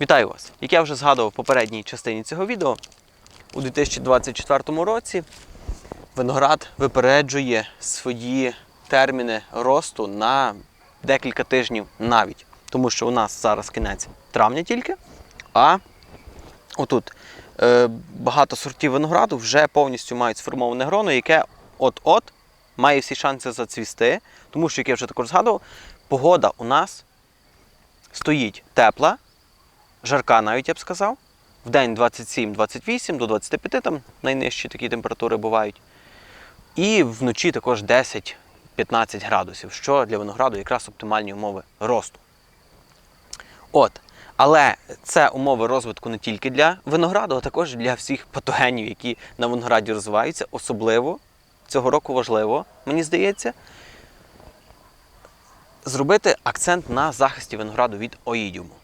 Вітаю вас! Як я вже згадував в попередній частині цього відео, у 2024 році виноград випереджує свої терміни росту на декілька тижнів навіть. Тому що у нас зараз кінець травня тільки, а отут е, багато сортів винограду вже повністю мають сформоване гроно, яке от-от має всі шанси зацвісти, тому що, як я вже також згадував, погода у нас стоїть тепла, жарка навіть я б сказав. В день 27-28 до 25, там найнижчі такі температури бувають. І вночі також 10-15 градусів, що для винограду якраз оптимальні умови росту. От. Але це умови розвитку не тільки для винограду, а також для всіх патогенів, які на винограді розвиваються. Особливо цього року важливо, мені здається, зробити акцент на захисті винограду від оїдіуму.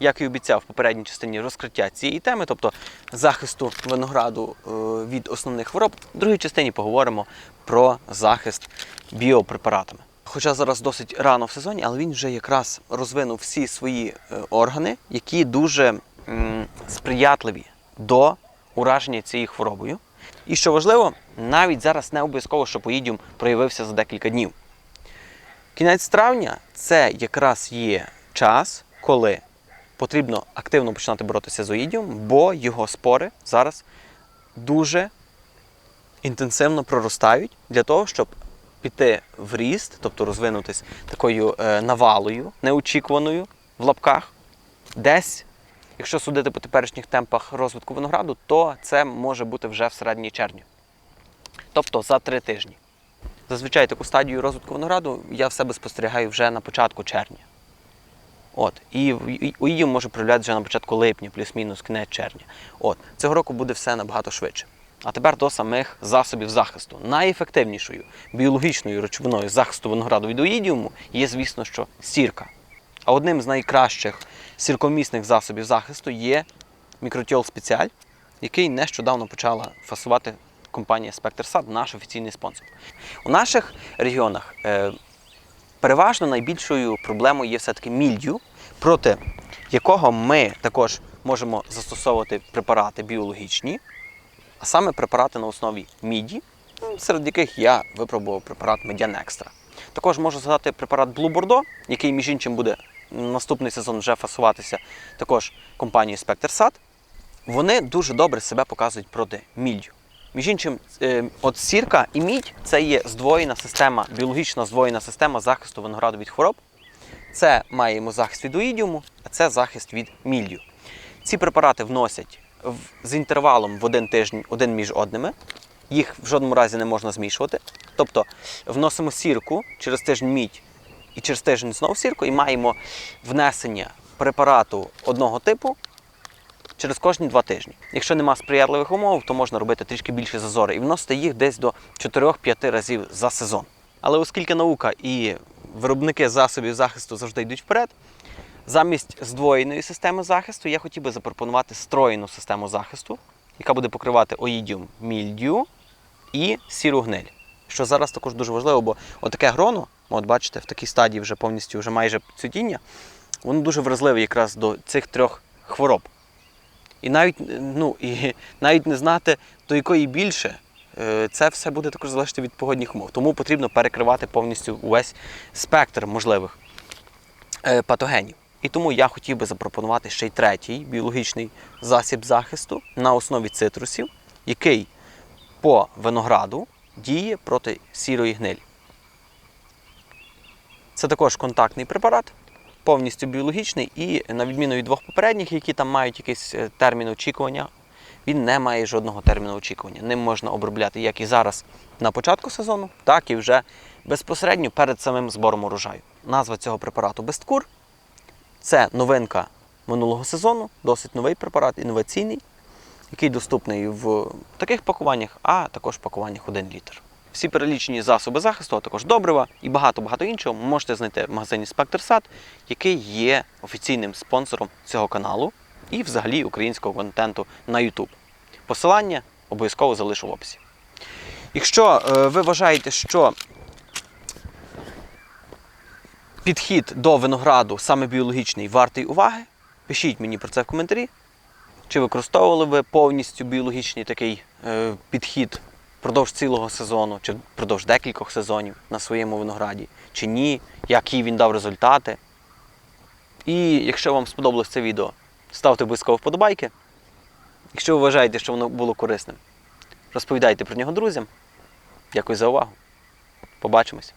Як і обіцяв в попередній частині розкриття цієї теми, тобто захисту винограду е, від основних хвороб, в другій частині поговоримо про захист біопрепаратами. Хоча зараз досить рано в сезоні, але він вже якраз розвинув всі свої е, органи, які дуже сприятливі до ураження цією хворобою. І що важливо, навіть зараз не обов'язково, щоб оїдіум проявився за декілька днів. Кінець травня це якраз є час, коли потрібно активно починати боротися з оїдіум, бо його спори зараз дуже інтенсивно проростають для того, щоб піти в ріст, тобто розвинутись такою е, навалою, неочікуваною в лапках, десь. Якщо судити по теперішніх темпах розвитку винограду, то це може бути вже в середині червня. Тобто за три тижні. Зазвичай таку стадію розвитку винограду я в себе спостерігаю вже на початку червня. От. І оїдіум може проявлятися вже на початку липня, плюс-мінус кінець червня. От. Цього року буде все набагато швидше. А тепер до самих засобів захисту. Найефективнішою біологічною речовиною захисту винограду від оїдіуму є, звісно, що сірка. А одним з найкращих сіркомісних засобів захисту є мікротіол спеціаль, який нещодавно почала фасувати компанія SpectreSat, наш офіційний спонсор. У наших регіонах е, переважно найбільшою проблемою є все-таки мільдю, проти якого ми також можемо застосовувати препарати біологічні, а саме препарати на основі міді, серед яких я випробував препарат Extra. Також можу згадати препарат Blue Bordeaux, який, між іншим, буде наступний сезон вже фасуватися також компанією SpectreSat. Вони дуже добре себе показують проти мільдю. Між іншим, е, от сірка і мідь це є здвоєна система, біологічно здвоєна система захисту винограду від хвороб. Це маємо захист від оїдіуму, а це захист від мільдю. Ці препарати вносять з інтервалом в один тиждень один між одними. Їх в жодному разі не можна змішувати. Тобто вносимо сірку через тиждень мідь і через тиждень знову сірку, і маємо внесення препарату одного типу через кожні два тижні. Якщо нема сприятливих умов, то можна робити трішки більше зазори і вносити їх десь до 4-5 разів за сезон. Але оскільки наука і виробники засобів захисту завжди йдуть вперед, замість здвоєної системи захисту я хотів би запропонувати строєну систему захисту, яка буде покривати оїдіум мільдю і сіру гниль. Що зараз також дуже важливо, бо отаке гроно, от бачите, в такій стадії вже повністю вже майже цвітіння, воно дуже вразливе якраз до цих трьох хвороб. І навіть, ну, і навіть не знати, до якої більше, е, це все буде також залежати від погодних умов. Тому потрібно перекривати повністю увесь спектр можливих е, патогенів. І тому я хотів би запропонувати ще й третій біологічний засіб захисту на основі цитрусів, який по винограду діє проти сірої гнилі. Це також контактний препарат, повністю біологічний, і на відміну від двох попередніх, які там мають якийсь е, термін очікування, він не має жодного терміну очікування. Ним можна обробляти як і зараз на початку сезону, так і вже безпосередньо перед самим збором урожаю. Назва цього препарату Бесткур. Це новинка минулого сезону, досить новий препарат, інноваційний, який доступний в таких пакуваннях, а також пакуваннях 1 літр. Всі перелічені засоби захисту, а також добрива і багато-багато іншого можете знайти в магазині SpectreSat, який є офіційним спонсором цього каналу і взагалі українського контенту на YouTube. Посилання обов'язково залишу в описі. Якщо е, ви вважаєте, що підхід до винограду саме біологічний вартий уваги, Пишіть мені про це в коментарі. Чи використовували ви повністю біологічний такий е, підхід впродовж цілого сезону, чи впродовж декількох сезонів на своєму винограді, чи ні, які він дав результати. І якщо вам сподобалось це відео, ставте обов'язково вподобайки. Якщо ви вважаєте, що воно було корисним, розповідайте про нього друзям. Дякую за увагу. Побачимось!